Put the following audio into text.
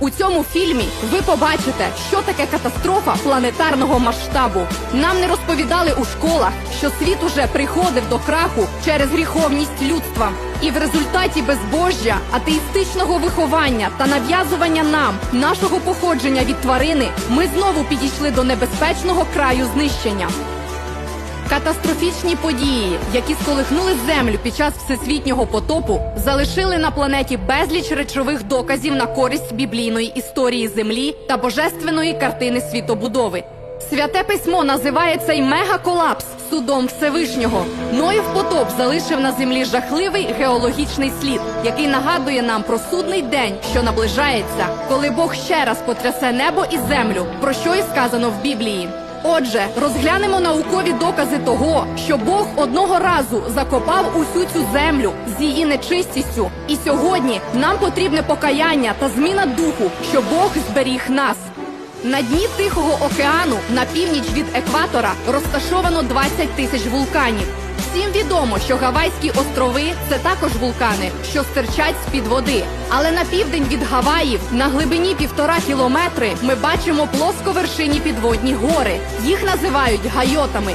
У цьому фільмі ви побачите, що таке катастрофа планетарного масштабу. Нам не розповідали у школах, що світ уже приходив до краху через гріховність людства. І в результаті безбожжя, атеїстичного виховання та нав'язування нам нашого походження від тварини, ми знову підійшли до небезпечного краю знищення. Катастрофічні події, які сколихнули землю під час всесвітнього потопу, залишили на планеті безліч речових доказів на користь біблійної історії землі та божественної картини світобудови. Святе письмо називає цей мегаколапс судом Всевишнього. Ноїв потоп залишив на землі жахливий геологічний слід, який нагадує нам про судний день, що наближається, коли Бог ще раз потрясе небо і землю, про що і сказано в Біблії. Отже, розглянемо наукові докази того, що Бог одного разу закопав усю цю землю з її нечистістю. І сьогодні нам потрібне покаяння та зміна духу, що Бог зберіг нас. На дні Тихого океану на північ від екватора розташовано 20 тисяч вулканів. Всім відомо, що Гавайські острови це також вулкани, що стирчать з-під води. Але на південь від Гаваїв, на глибині півтора кілометри, ми бачимо плосковершині підводні гори. Їх називають гайотами.